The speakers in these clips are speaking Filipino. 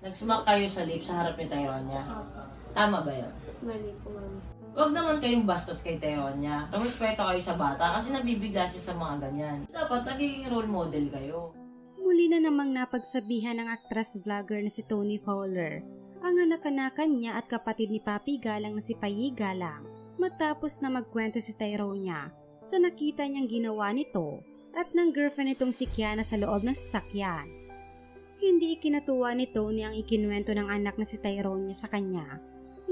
Nag-smack kayo sa lips sa harap ni Tyronia. Opo. Tama ba yun? Mali po, ma'am. Huwag naman kayong bastos kay Tyronia. Rumispeto kayo sa bata kasi nabibigla siya sa mga ganyan. Dapat nagiging role model kayo. Muli na namang napagsabihan ng actress vlogger na si Tony Fowler ang anak-anakan niya at kapatid ni Papi Galang na si Payi Galang matapos na magkwento si Tyronia sa nakita niyang ginawa nito at ng girlfriend nitong si Kiana sa loob ng sasakyan. Hindi ikinatuwa ni Tony ang ikinuwento ng anak na si Tyronia sa kanya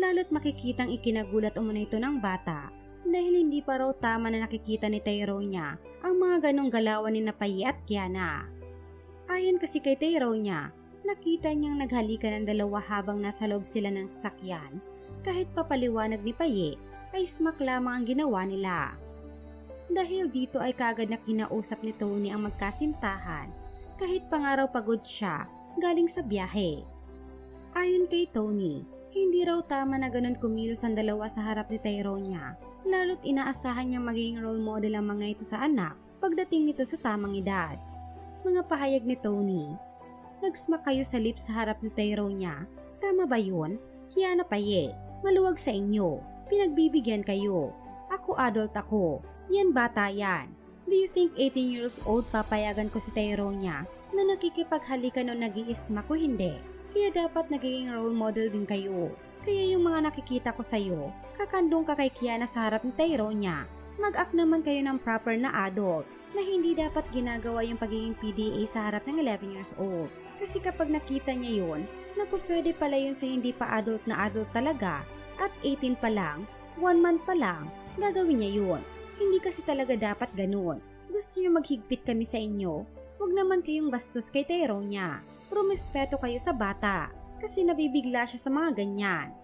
lalo't makikitang ikinagulat umano ito ng bata dahil hindi pa raw tama na nakikita ni Tyronia ang mga ganong galawan ni Napayi at Kiana. Ayon kasi kay Tyronia, nakita niyang naghalikan ng dalawa habang nasa loob sila ng sasakyan. Kahit papaliwanag ni Paye, ay smack lamang ang ginawa nila. Dahil dito ay kagad na kinausap ni Tony ang magkasintahan kahit pangaraw pagod siya galing sa biyahe. Ayon kay Tony, hindi raw tama na ganun kumilos ang dalawa sa harap ni Tyronia lalo't inaasahan niyang magiging role model ang mga ito sa anak pagdating nito sa tamang edad. Mga pahayag ni Tony, Nagsmack kayo sa lips sa harap ni Tyronia. Tama ba yun? Kiana Paye, maluwag sa inyo. Pinagbibigyan kayo. Ako adult ako. Yan bata yan. Do you think 18 years old papayagan ko si Tyronia na nakikipaghalikan o nag ko hindi? Kaya dapat nagiging role model din kayo. Kaya yung mga nakikita ko sa'yo, kakandong ka kay Kiana sa harap ni Tyronia. Mag-act naman kayo ng proper na adult na hindi dapat ginagawa yung pagiging PDA sa harap ng 11 years old. Kasi kapag nakita niya yun, naku pwede pala yun sa hindi pa adult na adult talaga at 18 pa lang, 1 month pa lang, gagawin niya yun. Hindi kasi talaga dapat ganun. Gusto niyo maghigpit kami sa inyo, huwag naman kayong bastos kay Tyrone niya. Rumispeto kayo sa bata kasi nabibigla siya sa mga ganyan.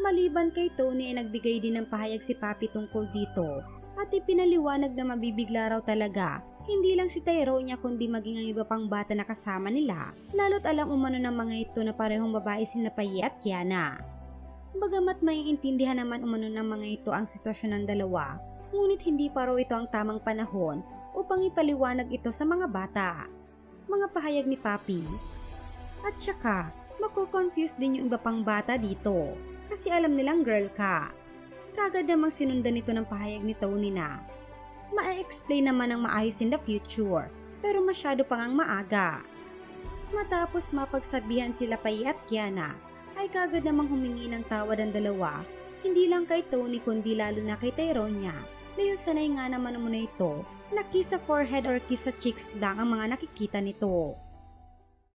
Maliban kay Tony ay nagbigay din ng pahayag si Papi tungkol dito at ipinaliwanag na mabibigla raw talaga hindi lang si Tyronia kundi maging ang iba pang bata na kasama nila, lalo't alam umano ng mga ito na parehong babae si Napaye at Kiana. Bagamat maiintindihan naman umano ng mga ito ang sitwasyon ng dalawa, ngunit hindi pa raw ito ang tamang panahon upang ipaliwanag ito sa mga bata. Mga pahayag ni Papi. At saka, mako-confuse din yung iba pang bata dito kasi alam nilang girl ka. Kagad namang sinundan ito ng pahayag ni Tony na ma-explain naman ng maayos in the future, pero masyado pang ang maaga. Matapos mapagsabihan sila Pai at Kiana, ay kagad namang humingi ng tawad ang dalawa, hindi lang kay Tony kundi lalo na kay Tyronia, dahil sanay nga naman muna ito na kiss sa forehead or kiss sa cheeks lang ang mga nakikita nito.